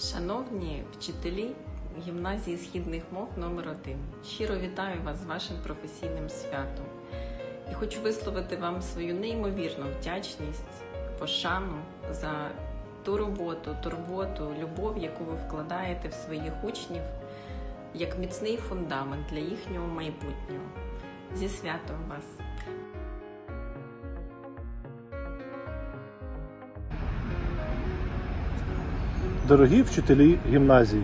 Шановні вчителі гімназії східних мов номер 1 щиро вітаю вас з вашим професійним святом і хочу висловити вам свою неймовірну вдячність, пошану за ту роботу, турботу, любов, яку ви вкладаєте в своїх учнів як міцний фундамент для їхнього майбутнього. Зі святом вас! Дорогі вчителі гімназії,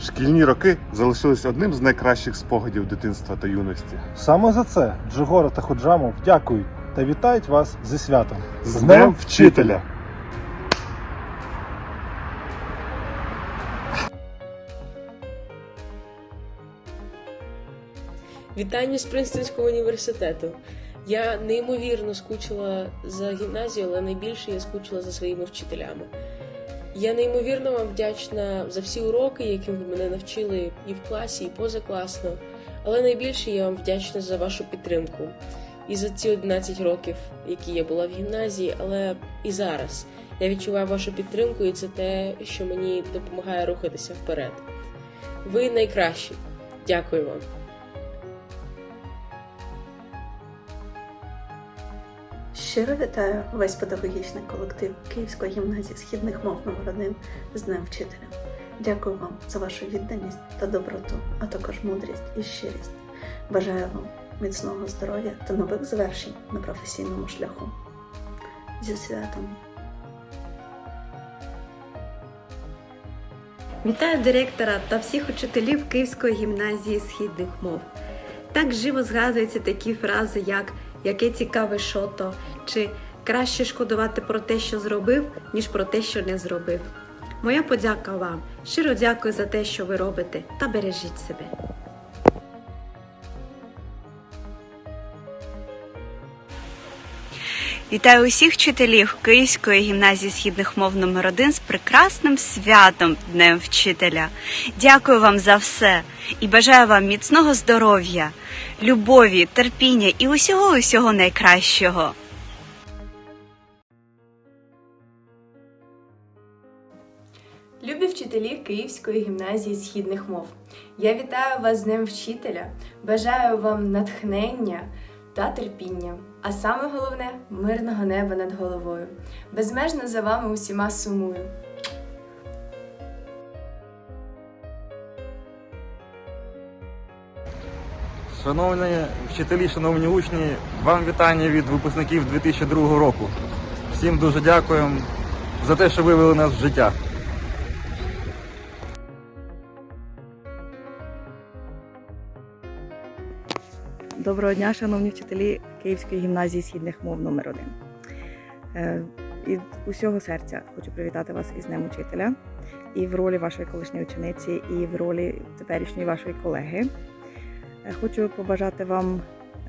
Шкільні роки залишились одним з найкращих спогадів дитинства та юності. саме за це Джигора та Ходжамов дякують та вітають вас зі святом. З Днем вчителя! Вітання з Принстонського університету. Я неймовірно скучила за гімназією, але найбільше я скучила за своїми вчителями. Я неймовірно вам вдячна за всі уроки, яким ви мене навчили і в класі, і позакласно. Але найбільше я вам вдячна за вашу підтримку і за ці 11 років, які я була в гімназії, але і зараз я відчуваю вашу підтримку, і це те, що мені допомагає рухатися вперед. Ви найкращі. Дякую вам. Щиро вітаю весь педагогічний колектив Київської гімназії східних мов номер 1 з Днем Вчителя. Дякую вам за вашу відданість та доброту, а також мудрість і щирість. Бажаю вам міцного здоров'я та нових звершень на професійному шляху. Зі святом! Вітаю директора та всіх учителів Київської гімназії східних мов. Так живо згадуються такі фрази, як яке цікаве шото чи краще шкодувати про те, що зробив, ніж про те, що не зробив. Моя подяка вам. Щиро дякую за те, що ви робите, та бережіть себе. Вітаю усіх вчителів Київської гімназії східних мов номер 1 з прекрасним святом Днем Вчителя. Дякую вам за все і бажаю вам міцного здоров'я, любові, терпіння і усього усього найкращого. Любі вчителі Київської гімназії східних мов. Я вітаю вас з Днем Вчителя, бажаю вам натхнення та терпіння, а саме головне мирного неба над головою. Безмежно за вами усіма сумую. Шановні вчителі, шановні учні, вам вітання від випускників 2002 року. Всім дуже дякуємо за те, що вивели нас в життя. Доброго дня, шановні вчителі Київської гімназії східних мов номер 1 Е, Від усього серця хочу привітати вас із Днем учителя і в ролі вашої колишньої учениці, і в ролі теперішньої вашої колеги. Е, Хочу побажати вам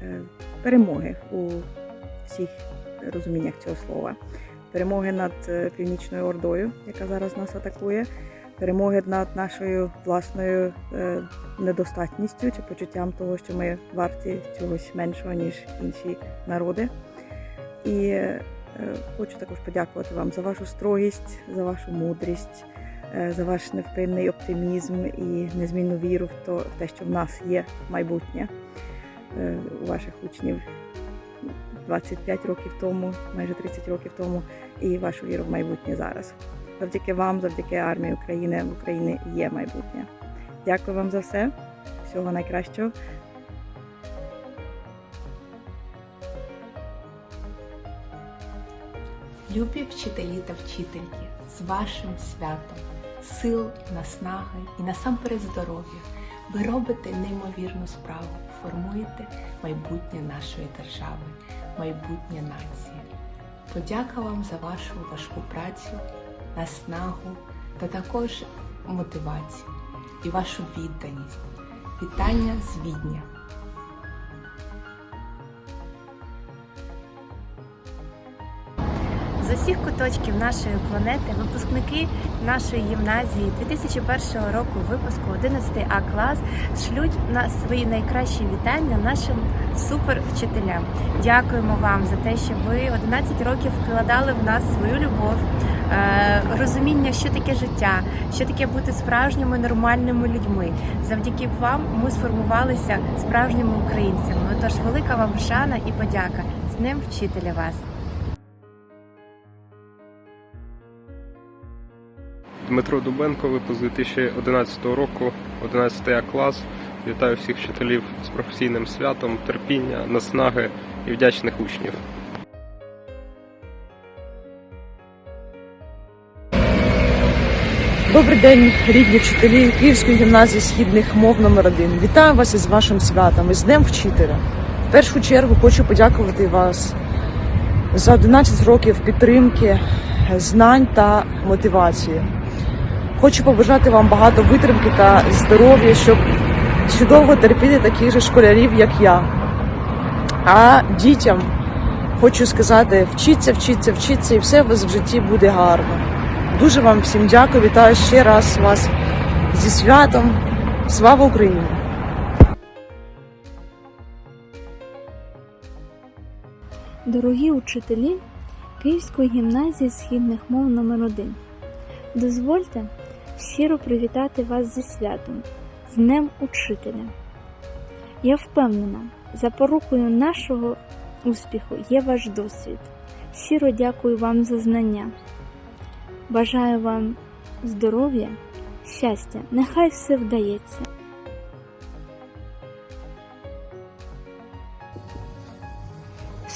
е, перемоги у всіх розуміннях цього слова. Перемоги над е, Північною Ордою, яка зараз нас атакує, перемоги над нашою власною е, недостатністю чи почуттям того, що ми варті чогось меншого, ніж інші народи. І е, хочу також подякувати вам за вашу строгість, за вашу мудрість, е, за ваш невпинний оптимізм і незмінну віру в те, що в нас є майбутнє у ваших учнів 25 років тому, майже 30 років тому, і вашу віру в майбутнє зараз. Завдяки вам, завдяки армії України в Україні є майбутнє. Дякую вам за все. Всього найкращого. Любі вчителі та вчительки, з вашим святом, сил, наснаги і насамперед здоров'я. Ви робите неймовірну справу, формуєте майбутнє нашої держави, майбутнє нації. Подяка вам за вашу важку працю, наснагу та також мотивацію і вашу відданість. Вітання з Відня! З усіх куточків нашої планети випускники нашої гімназії 2001 року випуску 11 А клас шлють на свої найкращі вітання нашим супервчителям. Дякуємо вам за те, що ви 11 років вкладали в нас свою любов, розуміння, що таке життя, що таке бути справжніми нормальними людьми. Завдяки вам ми сформувалися справжніми українцями. Отож, велика вам шана і подяка з Днем вчителя вас. Дмитро Дубенко, випуск 2011 року, 11 А клас. Вітаю всіх вчителів з професійним святом, терпіння, наснаги і вдячних учнів. Добрий день, рідні вчителі Київської гімназії східних мов номер 1 Вітаю вас із вашим святом, із Днем вчителя. В першу чергу хочу подякувати вас за 11 років підтримки, знань та мотивації. Хочу побажати вам багато витримки та здоров'я, щоб ще довго терпіти таких же школярів, як я. А дітям хочу сказати: вчіться, вчіться, вчіться, і все у вас в житті буде гарно. Дуже вам всім дякую. Вітаю ще раз вас зі святом. Слава Україні! Дорогі учителі Київської гімназії східних мов номер 1 дозвольте щиро привітати вас зі святом, з Днем Учителя. Я впевнена, запорукою нашого успіху є ваш досвід. Щиро дякую вам за знання. Бажаю вам здоров'я, щастя, нехай все вдається.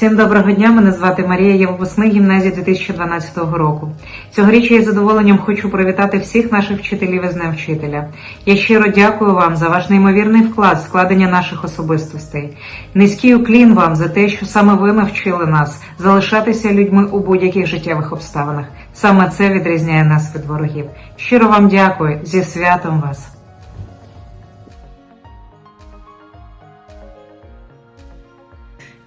Всім доброго дня. Мене звати Марія. Я випускник гімназії 2012 року. Цьогоріч я із задоволенням хочу привітати всіх наших вчителів із Днем. Я щиро дякую вам за ваш неймовірний вклад в складення наших особистостей. Низький уклін вам за те, що саме ви навчили нас залишатися людьми у будь-яких життєвих обставинах. Саме це відрізняє нас від ворогів. Щиро вам дякую зі святом вас.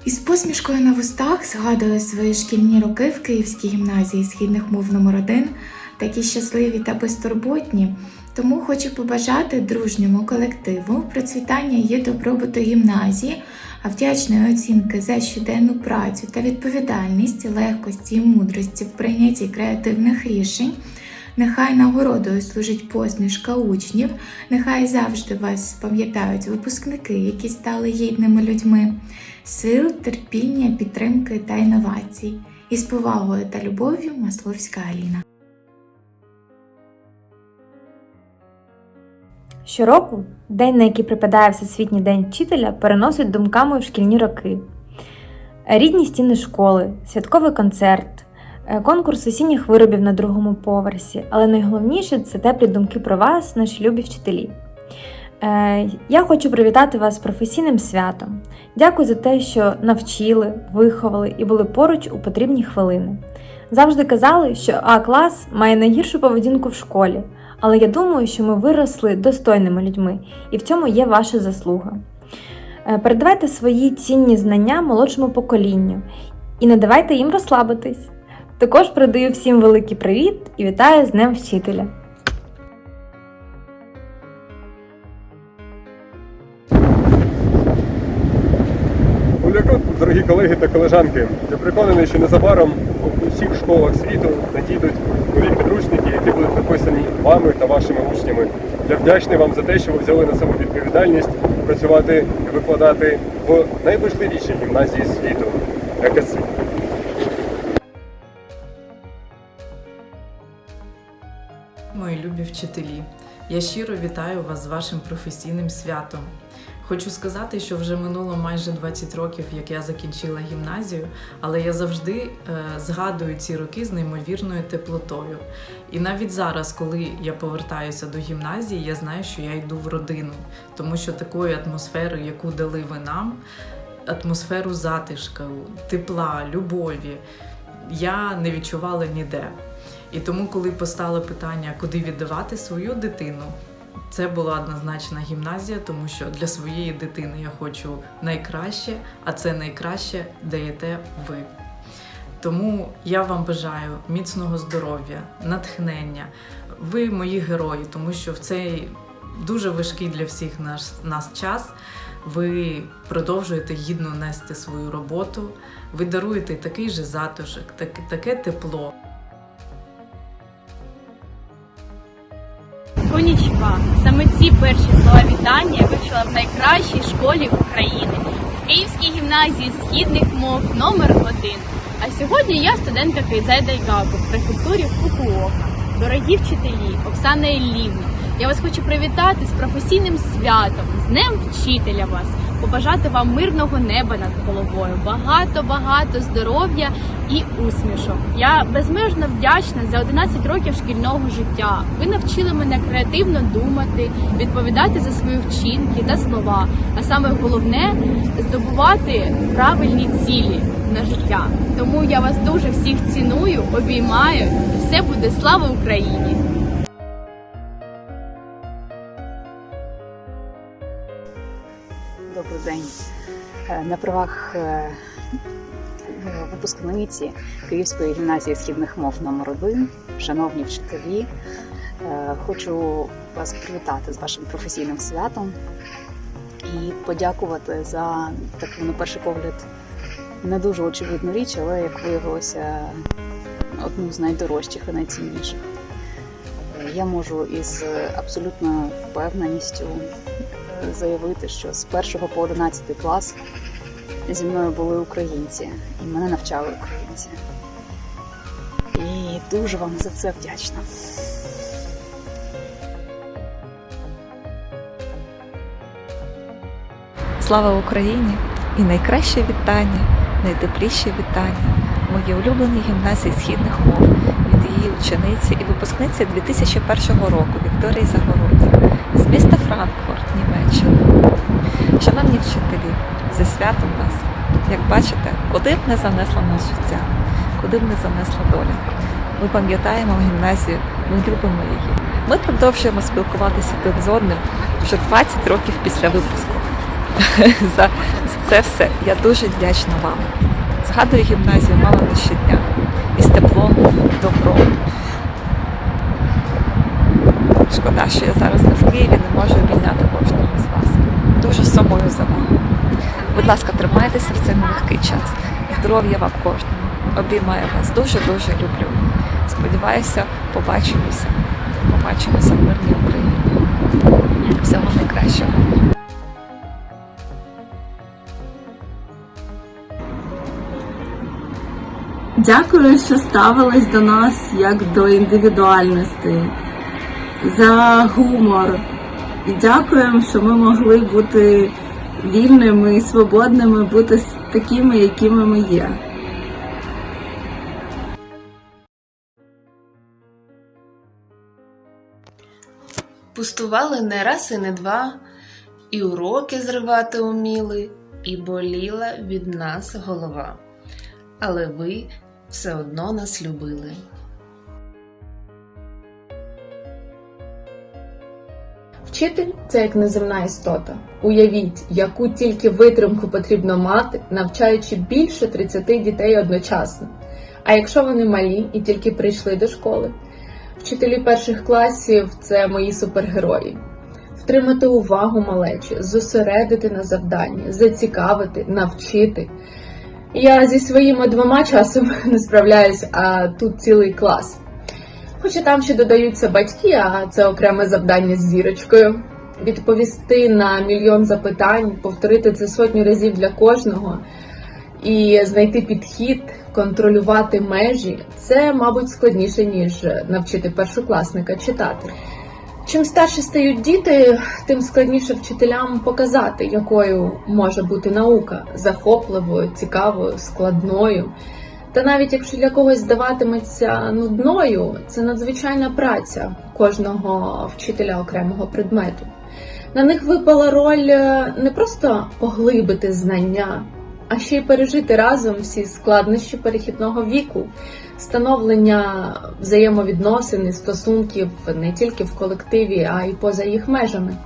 Із посмішкою на вустах згадую свої шкільні роки в Київській гімназії східних мов номер 1 такі щасливі та безтурботні. Тому хочу побажати дружньому колективу процвітання є добробуту гімназії, а вдячної оцінки за щоденну працю та відповідальність, легкості і мудрості в прийнятті креативних рішень. Нехай нагородою служить посмішка учнів, нехай завжди вас пам'ятають випускники, які стали гідними людьми, сил, терпіння, підтримки та інновацій. Із повагою та любов'ю Масловська Аліна. Щороку день, на який припадає Всесвітній день вчителя, переносить думками в шкільні роки. Рідні стіни школи, святковий концерт, конкурс осінніх виробів на другому поверсі, але найголовніше це теплі думки про вас, наші любі вчителі. Е, Я хочу привітати вас з професійним святом. Дякую за те, що навчили, виховали і були поруч у потрібні хвилини. Завжди казали, що А клас має найгіршу поведінку в школі, але я думаю, що ми виросли достойними людьми, і в цьому є ваша заслуга. Е, Передавайте свої цінні знання молодшому поколінню і не давайте їм розслабитись. Також передаю всім великий привіт і вітаю з Днем Вчителя! Гулякот, дорогі колеги та колежанки, я переконаний, що незабаром у всіх школах світу надійдуть нові підручники, які будуть написані вами та вашими учнями. Я вдячний вам за те, що ви взяли на себе відповідальність працювати і викладати в найважливішій гімназії світу. Любі вчителі, я щиро вітаю вас з вашим професійним святом. Хочу сказати, що вже минуло майже 20 років, як я закінчила гімназію, але я завжди е, згадую ці роки з неймовірною теплотою. І навіть зараз, коли я повертаюся до гімназії, я знаю, що я йду в родину, тому що такої атмосфери, яку дали ви нам, атмосферу затишка, тепла, любові, я не відчувала ніде. І тому, коли постало питання, куди віддавати свою дитину, це була однозначна гімназія, тому що для своєї дитини я хочу найкраще, а це найкраще даєте ви. Тому я вам бажаю міцного здоров'я, натхнення. Ви мої герої, тому що в цей дуже важкий для всіх наш, нас час. Ви продовжуєте гідно нести свою роботу, ви даруєте такий же затишок, так, таке тепло. Слова. Саме ці перші слова вітання я вивчила в найкращій школі України в Київській гімназії східних мов номер 1 А сьогодні я студентка Кейдзай Дайгаку в префектурі Фукуока. Дорогі вчителі, Оксана Іллівна, я вас хочу привітати з професійним святом, з Днем Вчителя вас, побажати вам мирного неба над головою, багато-багато здоров'я і усмішок. Я безмежно вдячна за 11 років шкільного життя. Ви навчили мене креативно думати, відповідати за свої вчинки та слова. А саме головне здобувати правильні цілі на життя. Тому я вас дуже всіх ціную, обіймаю. Все буде слава Україні! Добрий день. Е, На правах е, випускниці Київської гімназії східних мов номер 1 шановні вчителі, е, хочу вас привітати з вашим професійним святом і подякувати за таку, на перший погляд, не дуже очевидну річ, але як виявилося, одну з найдорожчих і найцінніших. Я можу із абсолютною впевненістю заявити, що з 1 по 11 клас зі мною були українці, і мене навчали українці. І дуже вам за це вдячна. Слава Україні! І найкраще вітання, найтепліші вітання моїй улюбленій гімназії східних мов учениці і випускниці 2001 року Вікторії Загороді з міста Франкфурт, Німеччина. Шановні вчителі, зі святом вас! Як бачите, куди б не занесло нас життя, куди б не занесла доля. Ми пам'ятаємо гімназію, ми любимо її. Ми продовжуємо спілкуватися один з одним вже 20 років після випуску. За це все я дуже вдячна вам. Згадую гімназію мало не щодня. І з теплом, і добром. Шкода, що я зараз не в Києві, не можу обійняти кожного з вас. Дуже сумую за вами. Будь ласка, тримайтеся в цей нелегкий час. Здоров'я вам кожному. Обіймаю вас. Дуже-дуже люблю. Сподіваюся, побачимося. Побачимося в мирній Україні. Всього найкращого. Дякую, що ставились до нас як до індивідуальностей, за гумор. І дякуємо, що ми могли бути вільними і свободними, бути такими, якими ми є. Пустували не раз і не два, і уроки зривати уміли, і боліла від нас голова. Але ви все одно нас любили. Вчитель це як неземна істота. Уявіть, яку тільки витримку потрібно мати, навчаючи більше 30 дітей одночасно. А якщо вони малі і тільки прийшли до школи, вчителі перших класів це мої супергерої. Втримати увагу малечі, зосередити на завданні, зацікавити, навчити. Я зі своїми двома часом не справляюсь, а тут цілий клас. Хоча там ще додаються батьки, а це окреме завдання з зірочкою. Відповісти на мільйон запитань, повторити це сотню разів для кожного і знайти підхід, контролювати межі це, мабуть, складніше, ніж навчити першокласника читати. Чим старше стають діти, тим складніше вчителям показати, якою може бути наука захопливою, цікавою, складною. Та навіть якщо для когось здаватиметься нудною, це надзвичайна праця кожного вчителя окремого предмету. На них випала роль е, не просто поглибити знання, а ще й пережити разом всі складнощі перехідного віку, становлення взаємовідносин і стосунків не тільки в колективі, а й поза їх межами.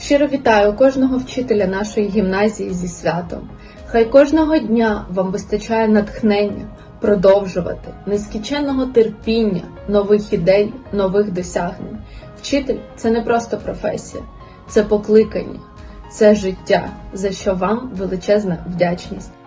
Щиро вітаю кожного вчителя нашої гімназії зі святом. Хай кожного дня вам вистачає натхнення продовжувати, нескінченного терпіння, нових ідей, нових досягнень. Вчитель це не просто професія, це покликання, це життя, за що вам величезна вдячність.